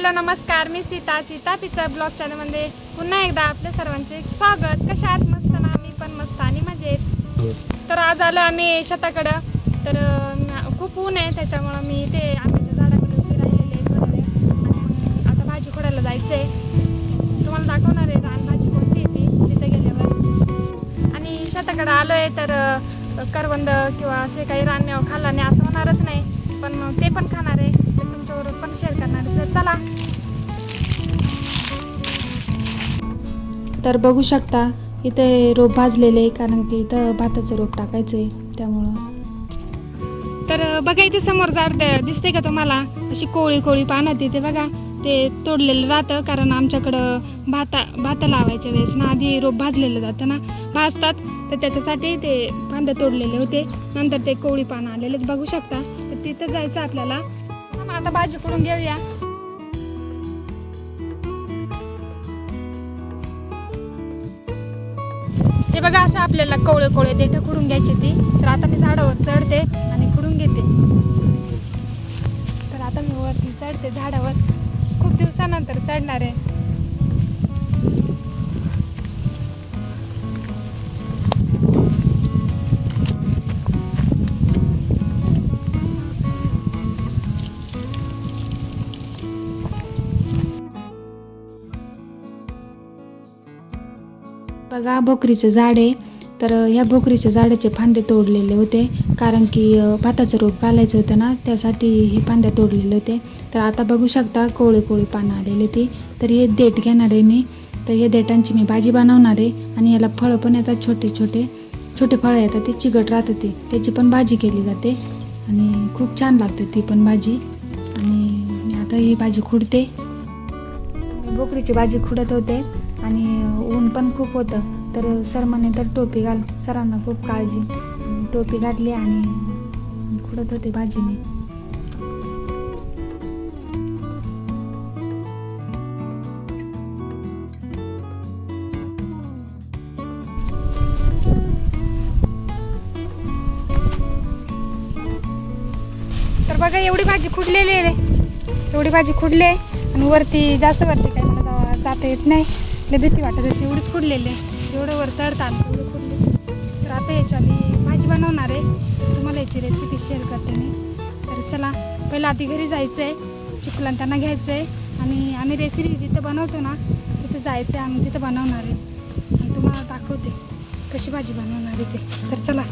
Hello नमस्कार. मी Sita. Sita picture blog चॅनलमध्ये पुन्हा एकदा आपल्या सर्वांचे स्वागत. कशा आहात? मस्त ना? आम्ही पण मस्त आणि मजेत. तर आज आलो आम्ही शेताकडं. तर खूप ऊन आहे त्याच्यामुळं मी ते आंब्याच्या झाडाकडे उभी राहिलेले आणि आता भाजी खोडायला जायचं आहे तुम्हाला दाखवणार आहे आणि भाजी कोणती आहे ती. तिथे गेल्यावर. आणि शेताकडं आलो आहे तर करवंद किंवा असे काही रानण्यावर खाल्ला नाही असं होणारच नाही. पण मग ते पण खाणार आहे. तुमच्याबरोबर पण शेअर करणार. तर चला. तर बघू शकता इथे रोप भाजलेले आहे कारण की इथं भाताचं रोप टाकायचं आहे त्यामुळं. तर बघा इथे समोर झाड द- दिसते का तुम्हाला? अशी कोळी कोळी पानं तिथे बघा. ते तोडलेलं राहतं कारण आमच्याकडं भाता भाता लावायच्या वेळेस ना आधी रोप भाजलेलं जातं ना. भाजतात तर त्याच्यासाठी ते फांदे तोडलेले होते. नंतर ते कोळी पानं आलेले बघू शकता. तर तिथं जायचं आपल्याला. मग आता भाजी करून घेऊया. हे बघा असं आपल्याला कवळे कवळे देठं खुडून घ्यायची ती. तर आता मी झाडावर चढते आणि खुडून घेते. तर आता मी वरती चढते झाडावर. खूप दिवसानंतर चढणार आहे. बघा भोकरीचं झाड. आहे तर ह्या भोकरीच्या झाडाचे फांदे तोडलेले होते. कारण की भाताचं रोप घालायचं होतं ना त्यासाठी हे फांद्या तोडलेले होते. तर आता बघू शकता कोळी कोळी पानं आलेले ते. तर हे देठ घेणार आहे मी. तर हे देठांची मी भाजी बनवणार आहे. आणि याला फळं पण येतात छोटे छोटे. छोटे फळं येतात ते चिकट राहतं ते. त्याची पण भाजी केली जाते. आणि खूप छान लागते ती पण भाजी. आणि आता ही भाजी खुडते. भोकरीची भाजी खुडत होते. आणि ऊन पण खूप होतं. तर सर म्हणे तर टोपी घाल सरांना खूप काळजी. टोपी घातली आणि खुडत होते भाजी मी तर बघा एवढी भाजी खुडलेली आहे रे. एवढी भाजी खुडली आहे आणि वरती जास्त वरती काही मला जाता येत नाही. लय भीती वाटत होती एवढीच फुडलेले एवढं जेवढं वर चढता आलं तेवढं तर आता याची भाजी बनवणार आहे. तुम्हाला याची रेसिपी शेअर करते मी. तर चला पहिलं आधी घरी जायचं आहे चिकलन त्यांना घ्यायचं आहे आणि आम्ही रेसिपी जिथे बनवतो ना तिथे जायचं आहे आम्ही तिथं बनवणार आहे. आणि तुम्हाला दाखवते कशी भाजी बनवणार आहे ते. तर चला.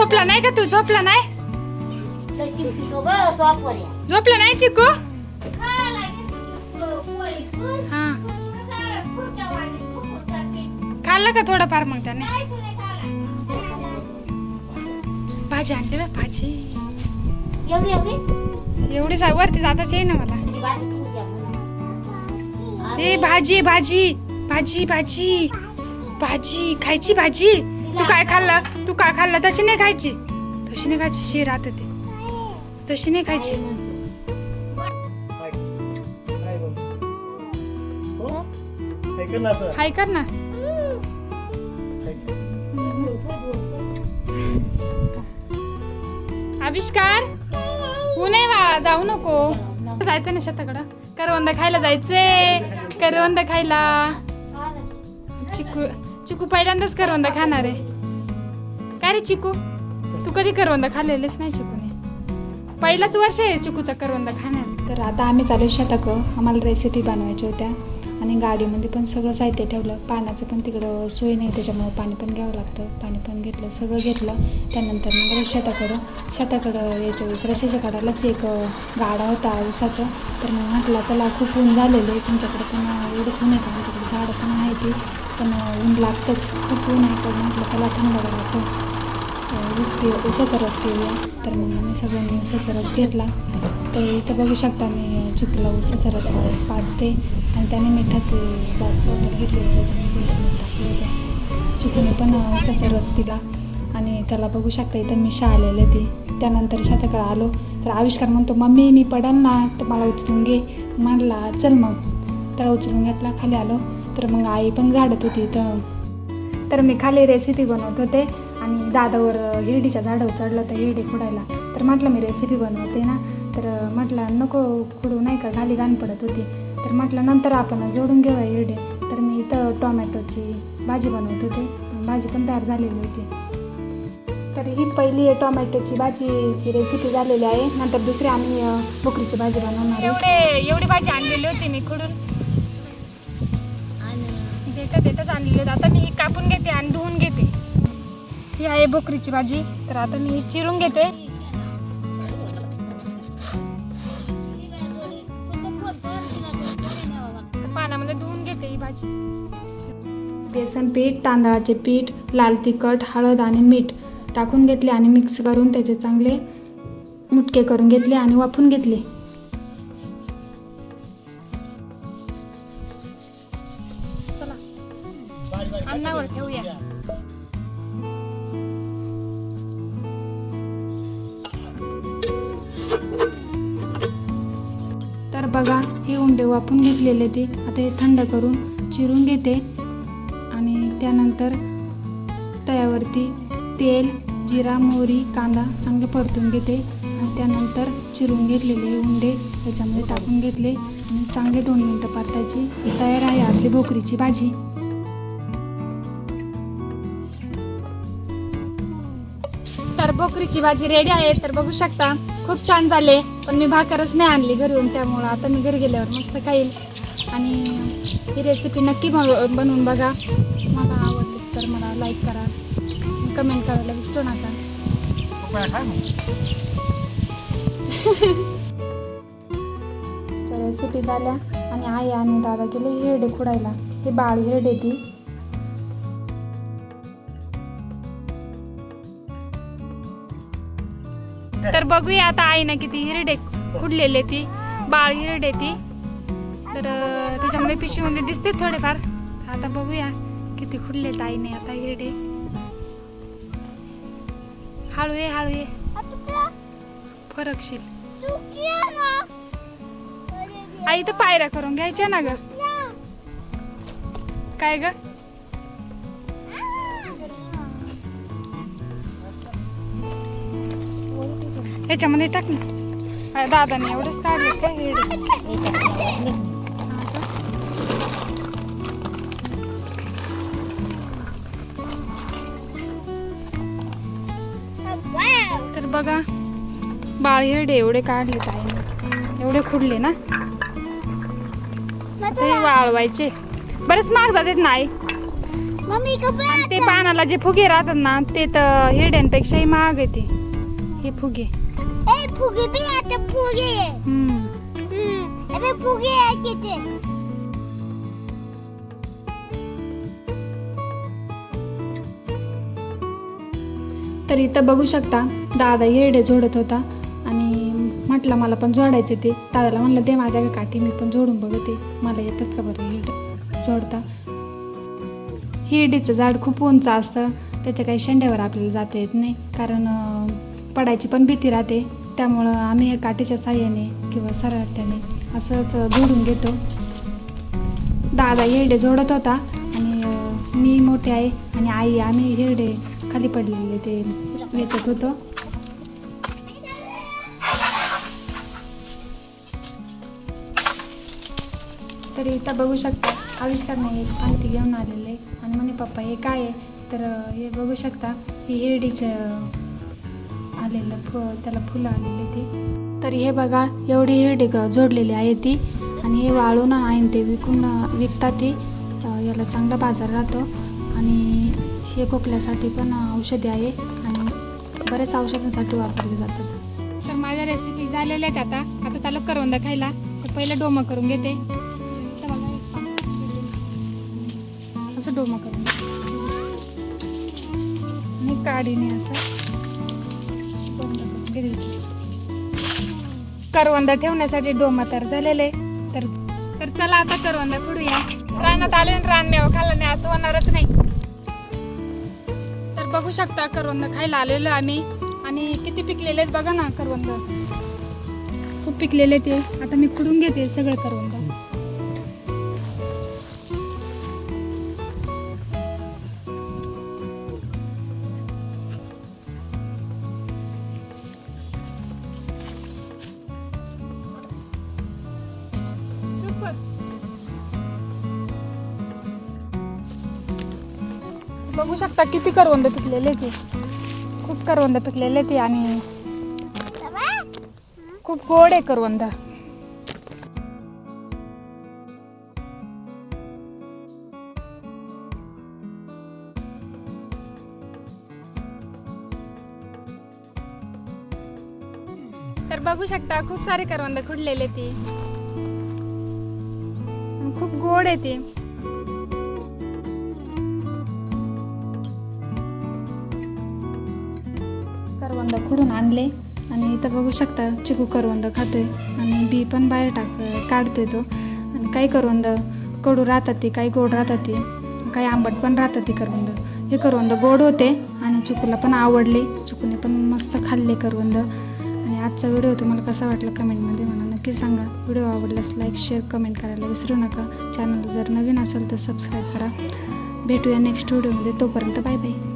झोपला नाही का तू? झोपला नाही? झोपला नाही चिकू? हा. खाल्लं का थोडंफार मग त्याने? भाजी आणली बा भाजी. एवढी सा वरती जाताच येई ना मला. ए भाजी भाजी. भाजी भाजी. भाजी. खायची भाजी? तू काय खाल्लं? तू काय खाल्लं? तशी नाही खायची. तशी नाही खायची. शी राहत ते. तशी नाही खायची. हाय कर ना. आविष्कार उन्हे वा जाऊ नको. जायचं ना शेताकडं. करवंद खायला जायचंय. करवंद खायला. चिकू चिकू पहिल्यांदाच करवंद खाणार आहे. काय रे चिकू? तू कधी करवंद खाल्लेलेच नाही चिकूने. पहिलाच वर्ष आहे चिकूचा करवंद खाण्यात तर आता आम्ही चालू शेताकडं आम्हाला रेसिपी बनवायच्या होत्या. आणि गाडीमध्ये पण सगळं साहित्य ठेवलं. पाण्याचं पण तिकडं सोय नाही त्याच्यामुळं पाणी पण घ्यावं लागतं. पाणी पण घेतलं सगळं घेतलं. त्यानंतर मग शेताकडं. शेताकडं याच्या वेळेस रस्सीच्या काढायलाच एक गाडा होता ऊसाचा. तर मग म्हटलं चला खूप ऊन झालेलं आहे. तुमच्याकडे पण एवढंच ऊन आहे का? झाडं पण आहे ती पण ऊन लागतंच. खूप ऊन आहे. तर म्हटलं चला थंड असं. ऊस पि ऊसाचा रस पिऊया. तर मग आम्ही सगळ्यांनी ऊसाचा रस घेतला. तर इथं बघू शकता मी चिकला ऊसाचा रस पाचते आणि त्याने मिठाचे बॉटल घेतले होते बेसन टाकले होते चिकूने पण अ, ऊसाचा रस पिला. आणि त्याला बघू शकता इथं मिशा आलेले ती त्यानंतर शतकाळ आलो. तर आविष्कार म्हणतो मम्मी मी पडल ना? तर मला उचलून घे. म्हणला चल मग. त्याला उचलून घेतला खाली आलो. तर मग आई पण झाडत होती तर तर मी खाली रेसिपी बनवत होते. आणि दादावर हिरडीच्या झाडावर चढलं तर हिरडी खुडायला तर म्हटलं मी रेसिपी बनवते ना. तर म्हटलं नको खुडू नाही का? खाली घाण पडत होती. तर म्हटलं नंतर आपण जोडून घेऊया हिरडी. तर मी इथं टोमॅटोची भाजी बनवत होते. भाजी पण तयार झालेली होती. तर ही पहिली टोमॅटोची भाजीची रेसिपी झालेली आहे. नंतर दुसरी आम्ही बोकरीची भाजी बनवणार आहे. एवढे एवढी भाजी आणलेली होती मी खुडून. देता देताच आणलेली होती. आता मी ही कापून घेते आणि धुवून घेते. ही आहे बोकरीची भाजी. तर आता मी ही चिरून घेते. पाण्यामध्ये धुवून घेते ही भाजी. बेसन पीठ तांदळाचे पीठ लाल तिखट हळद आणि मीठ टाकून घेतले आणि मिक्स करून त्याचे चांगले मुटके करून घेतले आणि वाफून घेतले. चला. अन्नावर ठेवूया. हे वापून घेतलेले ते. आता हे थंड करून चिरून घेते. आणि त्यानंतर तव्यावरती तेल जिरा मोहरी कांदा चांगलं परतून घेते. आणि त्यानंतर चिरून घेतलेले उंडे त्याच्यामध्ये टाकून घेतले. आणि चांगले दोन मिनटं परतायची. तयार आहे आपली भोकरीची भाजी. तर भोकरीची भाजी रेडी आहे तर बघू शकता. खूप छान झाले पण मी भाकरच नाही आणली घरून त्यामुळं आता मी घरी गेल्यावर मस्त खाईल. आणि ही रेसिपी नक्की बनव- बनवून बघा. मला आवडली तर मला लाईक करा. कमेंट करायला विसरू नका. रेसिपी झाल्या. आणि आई आणि दादा गेले हिरडे खुडायला. हे बाळ हिरडे ती. तर बघूया आता आईनं किती हिरडे कुडलेले ती बाळ हिरडे ती. तर त्याच्यामध्ये पिशवीमध्ये दिसते थोडेफार. आता बघूया किती खुडलेत आईने आता हिरडे. हळू ये हळू ये फरकशील. आई तर पायऱ्या करून घ्यायच्या ना ग. काय ग? याच्यामध्ये टाक ना. दादाने एवढंच काढले का हा का? तर बघा बाळ हिरडे एवढे काढले ताईने एवढे खुडले ना. ते वाळवायचे. बरेच महाग जातात नाही ते पानाला जे फुगे राहतात ना ते तर हिरड्यांपेक्षाही महाग आहे ते. हे फुगे. आहे तिथे तर इथं बघू शकता दादा हिरडे जोडत होता आणि म्हटलं मला पण जोडायचे ते. दादाला म्हणलं दे माझ्या काठी मी पण जोडून बघते. मला येतात का बरं हिरडे जोडता? हिरडीचं झाड खूप उंच असतं. त्याच्या काही शेंड्यावर आपल्याला जाता येत नाही. कारण पडायची पण भीती राहते. त्यामुळं आम्ही या काठीच्या साह्याने किंवा सराट्याने असंच जोडून घेतो. दादा हिरडे जोडत होता आणि मी मोठे आहे आणि आई आम्ही हिरडे खाली पडलेले ते वेचत होतो. तरी इथं बघू शकता आविष्कार एक पालथी घेऊन आलेले. आणि म्हणे पप्पा हे काय आहे? तर हे बघू शकता हे हिरडीचं आलेलं फु त्याला फुलं आलेली ती. तर हे बघा एवढी हिरडी जोडलेली आहे ती. आणि हे वाळून आहे ते विकून विकतात ती. याला चांगला बाजार राहतो. आणि हे खोकल्यासाठी पण औषधी आहे. आणि बऱ्याच औषधांसाठी वापरले जातात. तर माझ्या रेसिपी झालेल्या आहेत आता. आता चालू करवंदा खायला. तर पहिलं डोमं करून घेते. असं डोमं करून काढीने असं. करवंद ठेवण्यासाठी डोमा तर झालेले. तर तर चला आता करवंद फोडूया. रानात आले आणि रानमेवा खाल्ला नाही असं होणारच नाही. तर बघू शकता करवंद खायला आलेलो आम्ही. आणि किती पिकलेले आहेत बघा ना करवंद. खूप पिकलेले ते. आता मी खुडून घेते सगळं करवंद. बघू शकता किती करवंद पिकलेले ते. खूप करवंद पिकलेले ते आणि खूप गोड आहे करवंद. तर बघू शकता खूप सारे करवंद खुडलेले ते. खूप गोड आहे ते. करवंद खुडून आणले. आणि इथं बघू शकता चिकू करवंद खातोय. आणि बी पण बाहेर टाक काढतोय तो. आणि काही करवंद? कडू राहतात ती काही गोड राहतात ती. काही आंबट पण राहतात ती करवंद. हे करवंद गोड होते आणि चिकूला पण आवडले. चिकूने पण मस्त खाल्ले करवंद. आणि आजचा व्हिडिओ तुम्हाला कसा वाटला कमेंटमध्ये मला नक्की सांगा. व्हिडिओ आवडल्यास लाईक शेअर कमेंट करायला विसरू नका. चॅनल जर नवीन असेल तर सबस्क्राईब करा. भेटूया नेक्स्ट व्हिडिओमध्ये. तोपर्यंत बाय बाय.